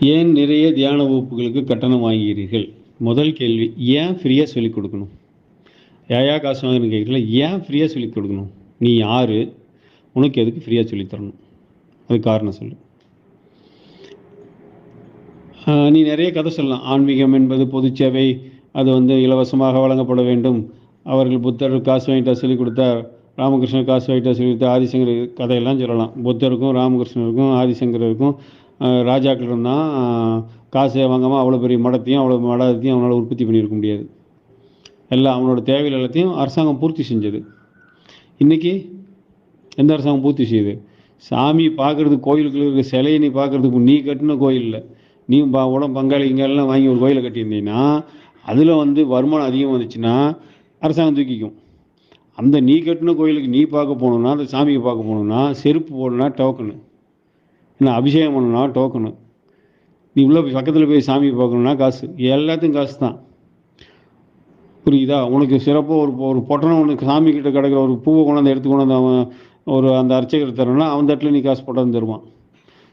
ஏன் நிறைய தியான வகுப்புகளுக்கு கட்டணம் வாங்குகிறீர்கள் முதல் கேள்வி ஏன் ஃப்ரீயாக சொல்லிக் கொடுக்கணும்? ஏயா காசு வாங்குன்னு கேட்கல ஏன் ஃப்ரீயாக சொல்லிக் கொடுக்கணும்? நீ யார்? உனக்கு எதுக்கு ஃப்ரீயாக சொல்லித்தரணும் அது காரணம் சொல்லு. ஆஹ் நீ நிறைய கதை சொல்லலாம். ஆன்மீகம் என்பது பொது சேவை. அது வந்து இலவசமாக வழங்கப்பட வேண்டும். அவர்கள் புத்தர் காசு வாங்கிட்டா சொல்லிக் கொடுத்தா ராமகிருஷ்ணர் காசு வாங்கிட்டா சொல்லி கொடுத்தா ஆதிசங்கர் கதையெல்லாம் சொல்லலாம். புத்தருக்கும் ராமகிருஷ்ணருக்கும் ஆதிசங்கருக்கும் ராஜாக்கள் இருந்தால் தான் வாங்காமல் அவ்வளோ பெரிய மடத்தையும் அவ்வளோ மடத்தையும் அவனால் உற்பத்தி பண்ணியிருக்க முடியாது. எல்லாம் அவனோட தேவைகள் எல்லாத்தையும் அரசாங்கம் பூர்த்தி செஞ்சது. இன்றைக்கி எந்த அரசாங்கம் பூர்த்தி செய்யுது? சாமி பார்க்குறது கோயிலுக்குள்ள இருக்க சிலையை நீ பார்க்குறதுக்கு நீ கட்டின கோயிலில் நீ பா உடம்பு பங்காளி இங்கெல்லாம் வாங்கி ஒரு கோயிலை கட்டியிருந்தீங்கன்னா அதில் வந்து வருமானம் அதிகம் வந்துச்சுன்னா அரசாங்கம் தூக்கிக்கும். அந்த நீ கட்டின கோயிலுக்கு நீ பார்க்க போகணுன்னா அந்த சாமியை பார்க்க போகணுன்னா செருப்பு போடணும்னா டோக்கனு. என்ன அபிஷேகம் பண்ணணும்னா டோக்கனு நீ இவ்வளோ போய் பக்கத்தில் போய் சாமியை பார்க்கணுன்னா காசு. எல்லாத்துக்கும் காசு தான். புரியுதா? உனக்கு சிறப்பாக ஒரு ஒரு பொட்டணம் உனக்கு சாமி கிட்ட கிடக்கிற ஒரு பூவை கொண்டாந்து எடுத்து கொண்டாந்து அவன் ஒரு அந்த அர்ச்சகர் தரணும்னா அவன் தட்டில் நீ காசு போட்டாந்து தருவான்.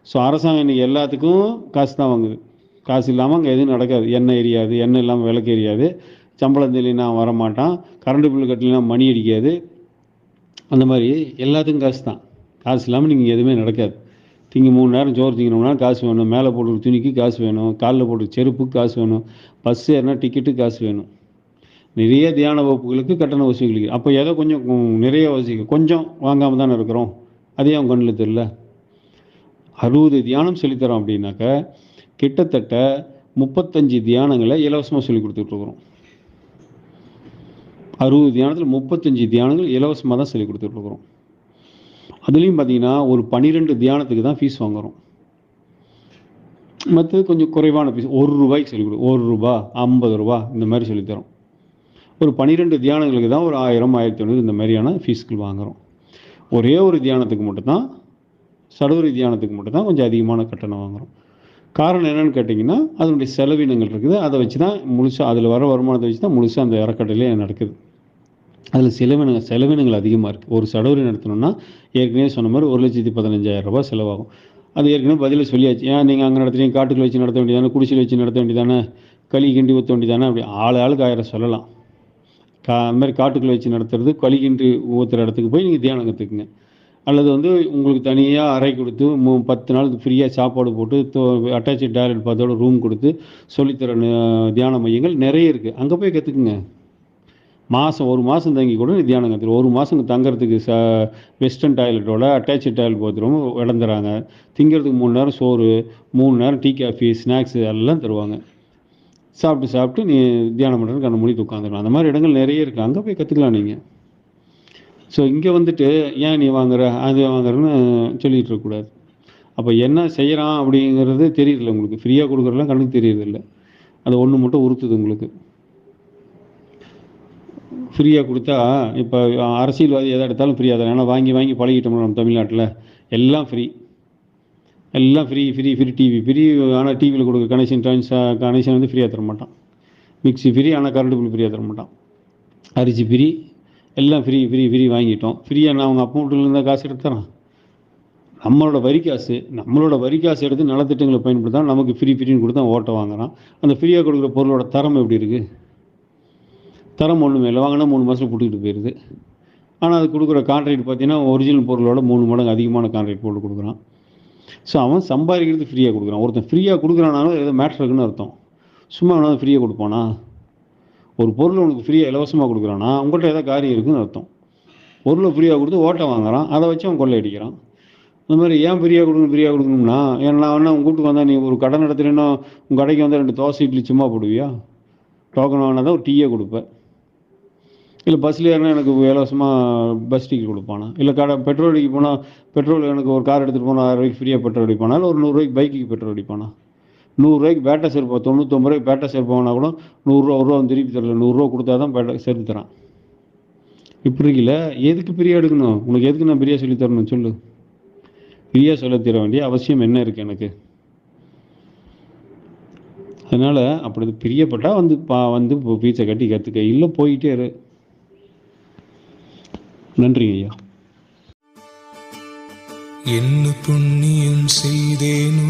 ஸோ அரசாங்கம் இன்னைக்கு எல்லாத்துக்கும் காசு தான் வாங்குது. காசு இல்லாமல் அங்கே எதுவும் நடக்காது. எண்ணெய் எரியாது. எண்ணெய் இல்லாமல் விளக்கு எரியாது. சம்பளம் தெரியலனா வரமாட்டான். கரண்ட் பில் கட்டலாம் மணி அடிக்காது. அந்த மாதிரி எல்லாத்துக்கும் காசு தான். காசு இல்லாமல் நீங்கள் எதுவுமே நடக்காது. திங்க மூணு நேரம் சோறு திங்கணும்னா காசு வேணும். மேலே போட்டு துணிக்கு காசு வேணும். காலில் போட்டு செருப்புக்கு காசு வேணும். பஸ் ஏறினா டிக்கெட்டு காசு வேணும். நிறைய தியான வகுப்புகளுக்கு கட்டண வசூலிக்கு அப்போ ஏதோ கொஞ்சம் நிறைய வசூலிக்க கொஞ்சம் வாங்காமல் தானே இருக்கிறோம். அதே அவன் கண்ணில் தெரியல. அறுபது தியானம் சொல்லித்தரோம் அப்படின்னாக்க கிட்டத்தட்ட முப்பத்தஞ்சு தியானங்களை இலவசமாக சொல்லி கொடுத்துட்ருக்குறோம் அறுபது தியானத்தில் முப்பத்தஞ்சு தியானங்கள் இலவசமாக தான் சொல்லி கொடுத்துட்ருக்குறோம் அதுலேயும் பார்த்தீங்கன்னா ஒரு பன்னிரெண்டு தியானத்துக்கு தான் ஃபீஸ் வாங்குறோம். மற்றது கொஞ்சம் குறைவான ஃபீஸ் ஒரு ரூபாய்க்கு சொல்லிக் கொடு. ஒரு ரூபா ஐம்பது ரூபா இந்த மாதிரி சொல்லித்தரோம் ஒரு பன்னிரெண்டு தியானங்களுக்கு தான் ஒரு ஆயிரம் ஆயிரத்தி ஐநூறு இந்த மாதிரியான ஃபீஸ்கள் வாங்குறோம். ஒரே ஒரு தியானத்துக்கு மட்டும்தான் சடுவரி தியானத்துக்கு மட்டும்தான் கொஞ்சம் அதிகமான கட்டணம் வாங்குறோம். காரணம் என்னென்னு கேட்டிங்கன்னா அதனுடைய செலவினங்கள் இருக்குது. அதை வச்சு தான் முழுசாக அதில் வர வருமானத்தை வச்சு தான் முழுசாக அந்த இறக்கட்டிலே நடக்குது. அதில் செலவின செலவினங்கள் அதிகமாக இருக்குது ஒரு சடவரி நடத்தணும்னா ஏற்கனவே சொன்ன மாதிரி ஒரு லட்சத்தி பதினஞ்சாயிரம் ரூபாய் செலவாகும். அது ஏற்கனவே பதிலில் சொல்லியாச்சு. ஏன் நீங்கள் அங்கே நடத்துறீங்க? காட்டுக்குள்ள வச்சு நடத்த வேண்டியதானே? குடிசையில் வச்சு நடத்த வேண்டியதானே? களி கிண்டி ஊற்ற வேண்டியதானே? அப்படி ஆள் ஆளுக்கு ஆயிரம் சொல்லலாம். கா அது மாதிரி காட்டுக்குள்ள வச்சு நடத்துறது களி கிண்டி ஊற்றுற இடத்துக்கு போய் நீங்கள் தியானம் கற்றுக்குங்க அல்லது வந்து உங்களுக்கு தனியாக அறை கொடுத்து மூ பத்து நாள் ஃப்ரீயாக சாப்பாடு போட்டு அட்டாச்சு டாய்லெட் பார்த்தோட ரூம் கொடுத்து சொல்லித்தர தியான மையங்கள் நிறைய இருக்குது அங்கே போய் கற்றுக்குங்க மாதம் ஒரு மாதம் தங்கி கூட நீ தியானம் கற்றுரு ஒரு மாதம் தங்குறதுக்கு ச வெஸ்டர்ன் டாய்லெட்டோட அட்டாச்சு டாய்லெட் பாத்ரூம் இழந்துறாங்க. திங்கிறதுக்கு மூணு நேரம் சோறு மூணு நேரம் டீ காஃபி ஸ்நாக்ஸ் எல்லாம் தருவாங்க. சாப்பிட்டு சாப்பிட்டு நீ தியானம் பண்ணுறதுக்கு கண்ணு மூடிட்டு உட்காந்துக்கலாம் அந்த மாதிரி இடங்கள் நிறைய இருக்குது அங்கே போய் கற்றுக்கலாம் நீங்கள் ஸோ இங்கே வந்துட்டு ஏன் நீ வாங்குற? அது வாங்குறன்னு சொல்லிகிட்டு இருக்கக்கூடாது அப்போ என்ன செய்கிறான் அப்படிங்கிறது தெரியல உங்களுக்கு. ஃப்ரீயாக கொடுக்குறதுலாம் கண்ணுக்கு தெரியறதில்ல. அது ஒன்று மட்டும் உறுத்துது உங்களுக்கு. ஃப்ரீயாக கொடுத்தா இப்போ அரசியல்வாதி எதை எடுத்தாலும் ஃப்ரீயாக தான். ஏன்னா வாங்கி வாங்கி பழகிட்டோம் நம்ம தமிழ்நாட்டில். எல்லாம் ஃப்ரீ எல்லாம் free free free TV free ஆனால் டிவியில் கொடுக்குற கனெக்ஷன் ட்ரான்ஸ் கனெக்ஷன் வந்து ஃப்ரீயாக தர மாட்டான். மிக்ஸி ஃப்ரீ ஆனால் கரண்ட் பில் ஃப்ரீயாக தர மாட்டான். அரிசி ஃப்ரீ எல்லாம் ஃப்ரீ ஃப்ரீ ஃப்ரீ வாங்கிட்டோம். ஃப்ரீயாக நான் அவங்க அக்கௌண்ட்டில் இருந்தால் காசு எடுத்து தரான். நம்மளோட வரி காசு நம்மளோட வரி காசு எடுத்து நலத்திட்டங்களை பயன்படுத்தா நமக்கு ஃப்ரீ ஃப்ரீன்னு கொடுத்தா ஓட்ட வாங்குறான். அந்த ஃப்ரீயாக கொடுக்குற பொருளோட தரம் எப்படி இருக்குது தரம் ஒன்றுமே இல்லை வாங்கினா மூணு மாதத்தில் போட்டுக்கிட்டு போயிடுது ஆனால் அது கொடுக்குற கான்ட்ராக்ட் பார்த்தீங்கன்னா ஒரிஜினல் பொருளோட மூணு மடங்கு அதிகமான கான்ட்ராக்ட் போட்டு கொடுக்குறான். ஸோ அவன் சம்பாதிக்கிறது ஃப்ரீயாக கொடுக்குறான். ஒருத்தன் ஃப்ரீயாக கொடுக்குறானாலும் ஏதோ மேட்ரு இருக்குன்னு அர்த்தம். சும்மா அவனாவது ஃப்ரீயாக கொடுப்பானா? ஒரு பொருள் உனக்கு ஃப்ரீயாக இலவசமாக கொடுக்குறானா? உங்கள்கிட்ட ஏதோ காரியம் இருக்குன்னு அர்த்தம். பொருளை ஃப்ரீயாக கொடுத்து ஓட்டை வாங்குறான். அதை வச்சு அவன் கொள்ளை அடிக்கிறான் இந்த மாதிரி ஏன் ஃப்ரீயாக கொடுக்கணும் ஃப்ரீயாக கொடுக்கணும்னா ஏன்னா நான் வேணா உங்கள் வீட்டுக்கு வந்தால் நீ ஒரு கடை நடத்துகிறேன்னா உங்கள் கடைக்கு வந்தால் ரெண்டு தோசை இட்லி சும்மா போடுவியா? டோக்கன் வாங்கினா தான் ஒரு டீயே கொடுப்பேன். இல்லை பஸ்ஸில் ஏறினா எனக்கு இலவசமாக பஸ் டிக்கெட் கொடுப்பானா? இல்லை கடை பெட்ரோல் அடிக்க போனால் பெட்ரோல் எனக்கு ஒரு கார் எடுத்துகிட்டு போனால் ஆயிரம் ரூபாய்க்கு ஃப்ரீயாக பெட்ரோல் அடிப்பானா? இல்லை ஒரு நூறுரூவாய்க்கு பைக்குக்கு பெட்ரோல் அடிப்பானா? நூறுரூவாய்க்கு பேட்டா செருப்பு தொண்ணூத்தொம்பது ரூபாய்க்கு பேட்டா செருப்பு கூட நூறுரூவா ஒரு ரூபா திருப்பி தரல. நூறுரூவா கொடுத்தா தான் பேட்டா சேர்த்து தரான். இப்படி இருக்குல்ல? எதுக்கு பிரியா எடுக்கணும்? உனக்கு எதுக்கு நான் பிரியா சொல்லி தரணும்? சொல்லு. பிரியா சொல்ல தர வேண்டிய அவசியம் என்ன இருக்குது எனக்கு? அதனால் அப்படி பிரியப்பட்டால் வந்து பா வந்து பீச்சை கட்டி கற்றுக்க இல்லை போயிட்டே இரு. நன்றி ஐயா. என்ன புண்ணியம் செய்தேனோ